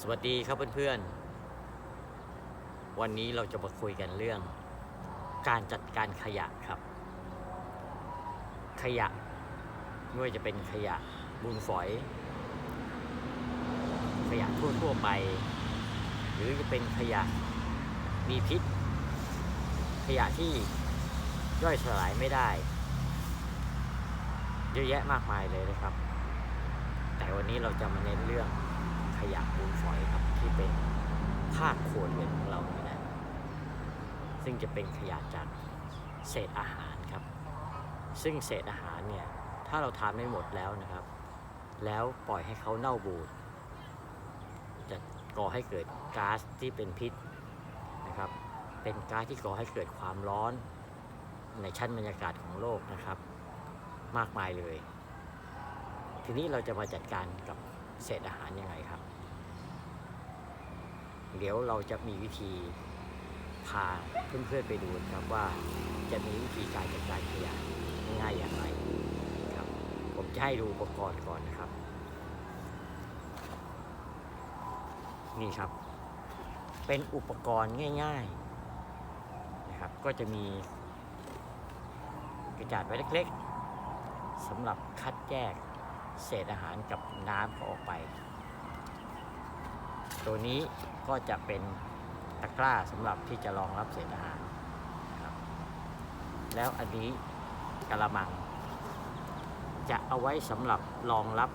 สวัสดีครับเพื่อนๆ วันนี้เราจะมาคุยกันเรื่อง การจัดการขยะครับ ขยะไม่ว่าจะเป็นขยะมูลฝอย ขยะทั่วๆไป หรือจะเป็นขยะมีพิษ ขยะที่ย่อยสลายไม่ได้ เยอะแยะมากมายเลยนะครับ แต่วันนี้เราจะมาเน้นเรื่อง ขยะมูลฝอยครับที่เป็นภาคครัวเรือนของเรานี่แหละซึ่งจะเป็นขยะจากเศษอาหารครับ ซึ่งเศษอาหารเนี่ยถ้าเราทานไม่หมดแล้วนะครับ แล้วปล่อยให้เขาเน่าบูดจะก่อให้เกิดก๊าซที่เป็นพิษนะครับ เป็นก๊าซที่ก่อให้เกิดความร้อนในชั้นบรรยากาศของโลกนะครับ มากมายเลย ทีนี้เราจะมาจัดการกับ เศษอาหารยังไงครับ เดี๋ยวเราจะมีวิธีพาเพื่อนๆไปดูครับว่าจะมีวิธีการจัดการขยะง่ายอย่างไรครับ ผมจะให้ดูอุปกรณ์ก่อนนะครับ นี่ครับ เป็นอุปกรณ์ง่าย ๆนะครับ ก็จะมีกระจาดไว้เล็กๆสำหรับคัดแยก เศษอาหารกับน้ำออกไป ตัวนี้ก็จะเป็นตะกร้าสำหรับที่จะรองรับเศษอาหารครับแล้วอันนี้กระมัง จะเอาไว้สำหรับรองรับ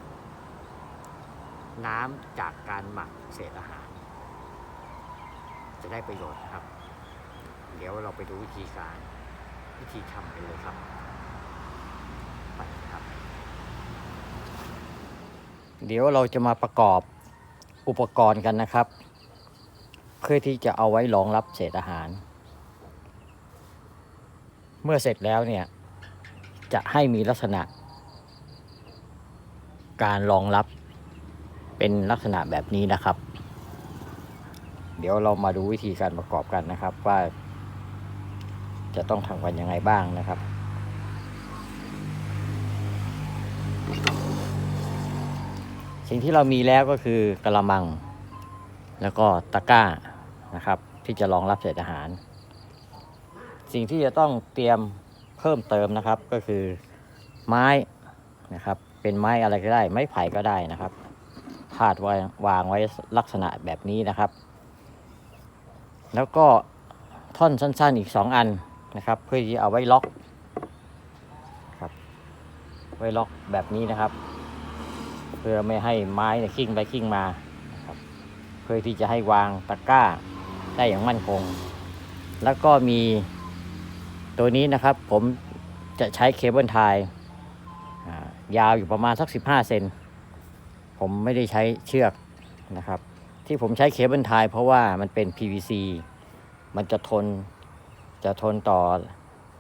น้ำจากการหมักเศษอาหาร จะได้ประโยชน์นะครับ เดี๋ยวเราไปดูวิธีการ วิธีทำกันเลยครับ ไปครับ เดี๋ยวเราจะมาประกอบอุปกรณ์กันนะครับ เพื่อที่จะเอาไว้รองรับเศษอาหาร เมื่อเสร็จแล้วเนี่ย จะให้มีลักษณะ การรองรับเป็นลักษณะแบบนี้นะครับ เดี๋ยวเรามาดูวิธีการประกอบกันนะครับ ว่าจะต้องทำกันยังไงบ้างนะครับ สิ่งที่เรามีแล้วก็คือกระมัง แล้วก็ตะกร้านะครับ ที่จะรองรับเศษอาหาร สิ่งที่จะต้องเตรียมเพิ่มเติมนะครับก็คือไม้นะครับ เป็นไม้อะไรก็ได้ ไม้ไผ่ก็ได้นะครับพาดไว้วางไว้ลักษณะแบบนี้นะครับ แล้วก็ท่อนสั้นๆอีกสองอันนะครับ เพื่อที่เอาไว้ล็อกครับไว้ล็อกแบบนี้นะครับ เพื่อไม่ให้ไม้เนี่ยขิ้งไปขิ้งมานะครับเพื่อที่จะให้วางตะกร้าได้อย่างมั่นคง แล้วก็มีตัวนี้นะครับผมจะใช้เคเบิลไทยอ่ายาวอยู่ประมาณสัก 15 เซนผมไม่ได้ใช้เชือกนะครับ ที่ผมใช้เคเบิลไทยเพราะว่ามันเป็น PVC มันจะทนจะทนต่อ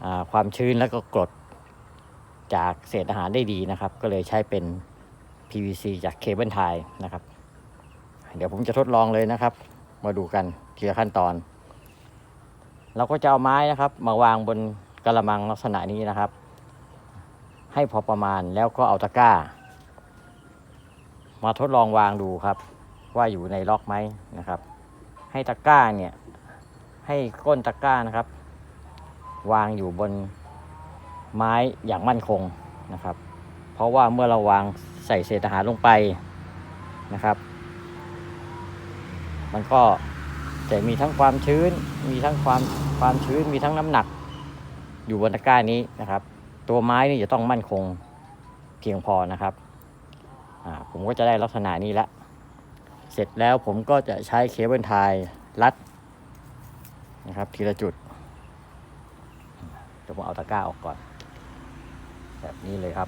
อความชื้นแล้วก็กรดจากเศษอาหารได้ดีนะครับ ก็เลยใช้เป็น PVC จากเคเบิลไทยนะครับ เดี๋ยวผมจะทดลองเลยนะครับ มาดูกันทีละขั้นตอน เราก็จะเอาไม้นะครับ มาวางบนกระมังลักษณะนี้นะครับ ให้พอประมาณแล้วก็เอาตะกร้า มาทดลองวางดูครับ ว่าอยู่ในล็อกไหมนะครับ ให้ตะกร้าเนี่ยให้ก้นตะกร้านะครับ วางอยู่บนไม้อย่างมั่นคงนะครับ เพราะว่าเมื่อเราวาง ใส่เศษอาหารลงไปนะครับ มันก็จะมีทั้งความชื้น มีทั้งความความชื้น มีทั้งน้ำหนัก อยู่บนตะกร้านี้นะครับ ตัวไม้นี่จะต้องมั่นคงเพียงพอนะครับผมก็จะได้ลักษณะนี้ละ เสร็จแล้วผมก็จะใช้เคเบิลไทยรัดนะครับทีละจุดเดี๋ยวผมเอาตะกร้าออกก่อน แบบนี้เลยครับ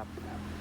ครับ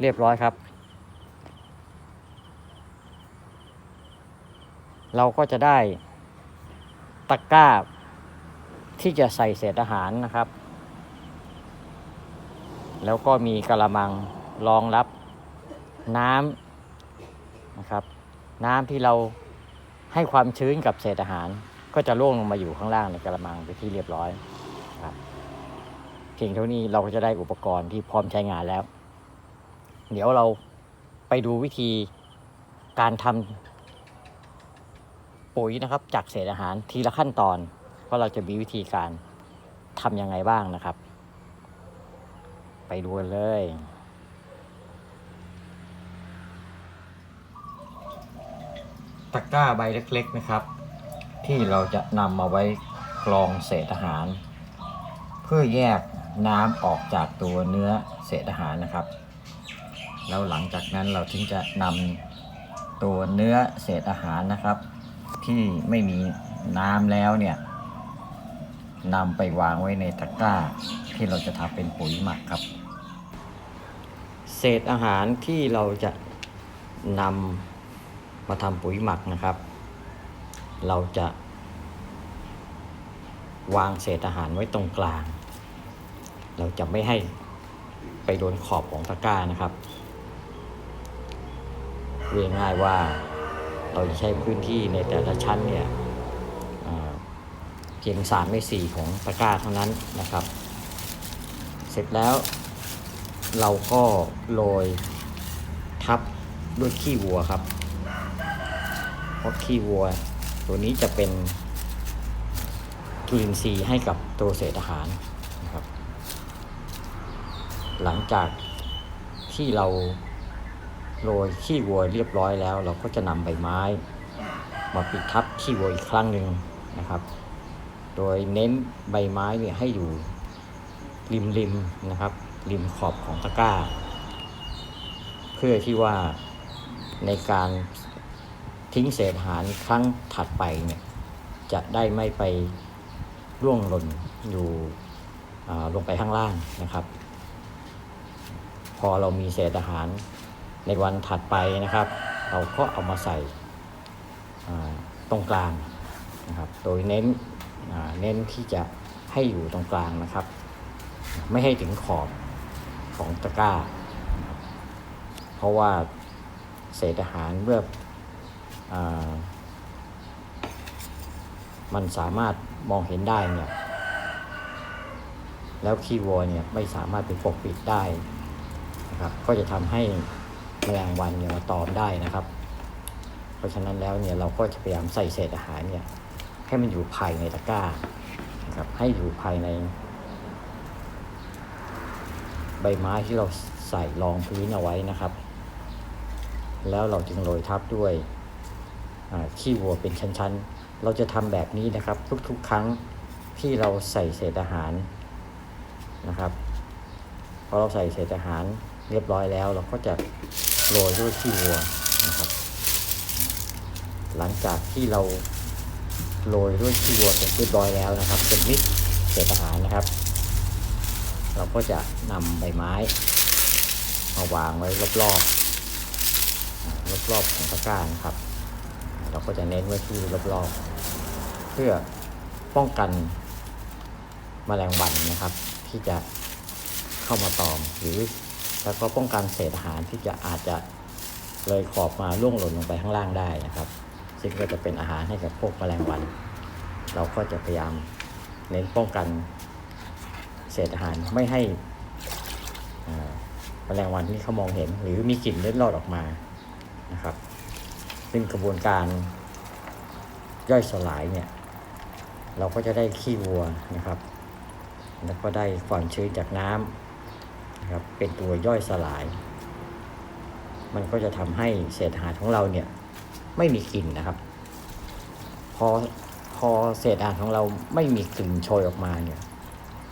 เรียบร้อยครับ เราก็จะได้ตะกร้าที่จะใส่เศษอาหารนะครับ แล้วก็มีกระมังรองรับน้ำนะครับ น้ำที่เราให้ความชื้นกับเศษอาหาร ก็จะร่วงลงมาอยู่ข้างล่างในกระมังไปที่เรียบร้อยครับเพียงเท่านี้เราก็จะได้อุปกรณ์ที่พร้อมใช้งานแล้ว เดี๋ยวเราไปดูวิธีการทำปุ๋ยนะครับ จากเศษอาหารทีละขั้นตอนว่าเราจะมีวิธีการทำยังไงบ้างนะครับ ไปดูกันเลยตะกร้าใบเล็ก ๆนะครับ ที่เราจะนำมาไว้กรองเศษอาหาร เพื่อแยกน้ำออกจากตัวเนื้อเศษอาหารนะครับ แล้วหลังจากนั้นเราถึงจะนำตัวเนื้อเศษอาหารนะครับ ที่ไม่มีน้ำแล้วเนี่ยนำไปวางไว้ในตะกร้า ที่เราจะทำเป็นปุ๋ยหมักครับ เศษอาหารที่เราจะนำมาทำปุ๋ยหมักนะครับ เราจะ วางเศษอาหารไว้ตรงกลาง เราจะไม่ให้ไปโดนขอบของตะกร้านะครับ เรียกง่ายว่าเราจะใช้พื้นที่ในแต่ละชั้นเนี่ยเพียงสามในสี่ของตะกร้าเท่านั้นนะครับ เสร็จแล้วเราก็โรยทับด้วยขี้วัวครับ เพราะขี้วัว ตัวนี้จะเป็นจุลินทรีย์ให้กับตัวเศษอาหารนะครับ หลังจากที่เรา โรยขี้วัวเรียบร้อยแล้ว เราก็จะนำใบไม้ มาปิดทับขี้วัวอีกครั้งหนึ่งนะครับ โดยเน้นใบไม้เนี่ยให้อยู่ริมริมนะครับ ริมขอบของตะกร้า เพื่อที่ว่าในการทิ้งเศษอาหารครั้งถัดไปเนี่ยจะได้ไม่ไปร่วงหล่นอยู่ลงไปข้างล่างนะครับ พอเรามีเศษอาหาร ในวันถัดไปนะครับ เราก็เอามาใส่ตรงกลางนะครับ โดยเน้นเน้นที่จะให้อยู่ตรงกลางนะครับ ไม่ให้ถึงขอบของตะกร้า เพราะว่าเศษอาหารเมื่ออมันสามารถมองเห็นได้เนี่ย แล้วคีย์วอร์เนี่ยไม่สามารถไปปกปิดได้นะครับ ก็จะทำให้ มลงวันเนี่ยมาตอมได้นะครับ เพราะฉะนั้นแล้วเนี่ยเราก็จะพยายามใส่เศษอาหารเนี่ยให้มันอยู่ภายในตะกร้านะครับให้อยู่ภายใน ใบไม้ที่เราใส่รองพื้นเอาไว้นะครับ แล้วเราจึงโรยทับด้วยขี้วัวเป็นชั้นๆ เราจะทำแบบนี้นะครับ ทุกๆ ครั้งที่เราใส่เศษอาหารนะครับพอเราใส่เศษอาหารเรียบร้อยแล้ว เราก็จะ โรยด้วยขี้วัวนะครับ หลังจากที่เราโรยด้วยขี้วัวเสร็จเรียบร้อยแล้วนะครับเป็นมิตรเศษอาหารนะครับ เราก็จะนำใบไม้มาวางไว้รอบๆรอบๆของตะกร้านะครับ เราก็จะเน้นไว้ที่รอบๆ เพื่อป้องกันแมลงวันนะครับ ที่จะเข้ามาตอมหรือ แล้วก็ป้องกันเศษอาหารที่จะอาจจะเลยขอบมาล่วงหล่นลงไปข้างล่างได้นะครับ ซึ่งก็จะเป็นอาหารให้กับพวกแมลงวัน เราก็จะพยายามเน้นป้องกันเศษอาหารไม่ให้แมลงวันที่เขามองเห็น หรือมีกลิ่นเล็ดลอดออกมานะครับ ซึ่งกระบวนการย่อยสลายเนี่ย เราก็จะได้ขี้วัวนะครับ แล้วก็ได้ความชื้นจากน้ำ ครับเป็นตัวย่อยสลาย มันก็จะทำให้เศษอาหารของเราเนี่ยไม่มีกลิ่นนะครับ พอพอเศษอาหารของเราไม่มีกลิ่นโชยออกมาเนี่ย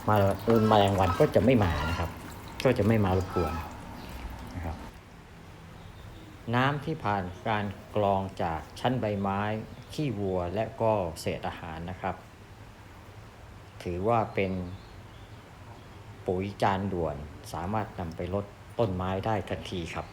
มาแมลงวันก็จะไม่มานะครับ ก็จะไม่มารบกวนนะครับ น้ำที่ผ่านการกรองจากชั้นใบไม้ ขี้วัวและก็เศษอาหารนะครับ ถือว่าเป็นปุ๋ยจานด่วน สามารถนำไปลดต้นไม้ได้ทันทีครับ